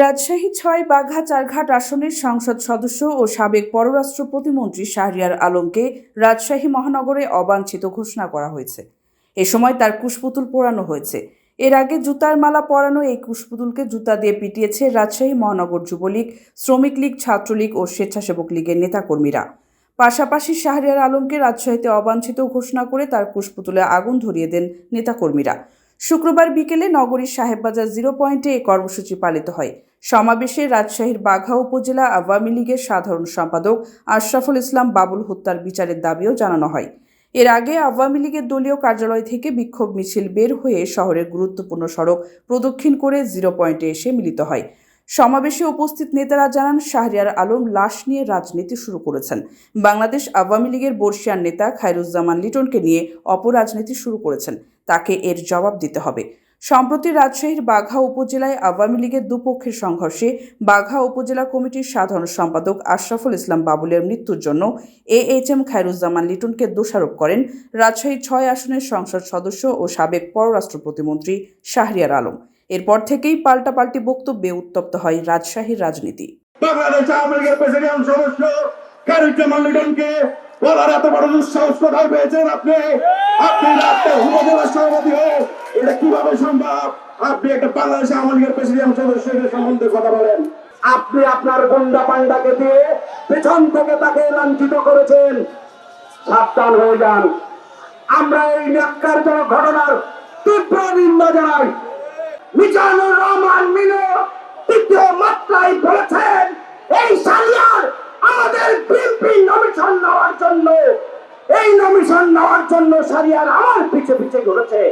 রাজশাহী ছয় বাঘা চারঘাট আসনের সংসদ সদস্য ও সাবেক পররাষ্ট্র প্রতিমন্ত্রী শাহরিয়ার আলমকে রাজশাহী মহানগরে অবাঞ্ছিত ঘোষণা করা হয়েছে। এ সময় তার কুশপুতুল পোড়ানো হয়েছে। এর আগে জুতার মালা পরানো এই কুশপুতুলকে জুতা দিয়ে পিটিয়েছে রাজশাহী মহানগর যুবলীগ, শ্রমিক লীগ, ছাত্রলীগ ও স্বেচ্ছাসেবক লীগের নেতাকর্মীরা। পাশাপাশি শাহরিয়ার আলমকে রাজশাহীতে অবাঞ্ছিত ঘোষণা করে তার কুশপুতুলে আগুন ধরিয়ে দেন নেতাকর্মীরা। শুক্রবার বিকেলে নগরীর সাহেববাজার জিরো পয়েন্টে এই কর্মসূচি পালিত হয়। সমাবেশে রাজশাহীর বাঘা উপজেলা আওয়ামী লীগের সাধারণ সম্পাদক আশরাফুল ইসলাম বাবুল হত্যার বিচারের দাবিও জানানো হয়। এর আগে আওয়ামী লীগের দলীয় কার্যালয় থেকে বিক্ষোভ মিছিল বের হয়ে শহরের গুরুত্বপূর্ণ সড়ক প্রদক্ষিণ করে জিরো পয়েন্টে এসে মিলিত হয়। সমাবেশে উপস্থিত নেতারা জানান, শাহরিয়ার আলম লাশ নিয়ে রাজনীতি শুরু করেছেন। বাংলাদেশ আওয়ামী লীগের বর্ষিয়ান নেতা খায়রুজ্জামান লিটনকে নিয়ে অপরাজনীতি শুরু করেছেন। তাকে এর জবাব দিতে হবে। সম্প্রতি রাজশাহীর বাঘা উপজেলায় আওয়ামী লীগের দুপক্ষের সংঘর্ষে বাঘা উপজেলা কমিটির সাধারণ সম্পাদক আশরাফুল ইসলাম বাবুলের মৃত্যুর জন্য এ এইচ এম খায়রুজ্জামান লিটনকে দোষারোপ করেন রাজশাহী ছয় আসনের সংসদ সদস্য ও সাবেক পররাষ্ট্র প্রতিমন্ত্রী শাহরিয়ার আলম। এরপর থেকেই পাল্টাপাল্টি বক্তব্যে উত্তপ্ত হয় রাজশাহীর রাজনীতি। বাংলাদেশ আপনি? বাংলাদেশ সম্বন্ধে কথা বলেন। আপনি আপনার গুন্ডা পান্ডাকে দিয়ে পেছন থেকে তাকে লাঞ্ছিত করেছেন। সাবধান হয়ে যান। আমরা এই ন্যাক্কারজনক ঘটনার তীব্র নিন্দা জানাই। মিজানুর রহমান মিনু তৃতীয় মাত্রায় বলেছেন, এই সালিয়ার আমাদের বিএনপি নমিশন নেওয়ার জন্য, এই নমিশন নেওয়ার জন্য সারিয়ার আমার পিছে পিছে ঘুরেছে।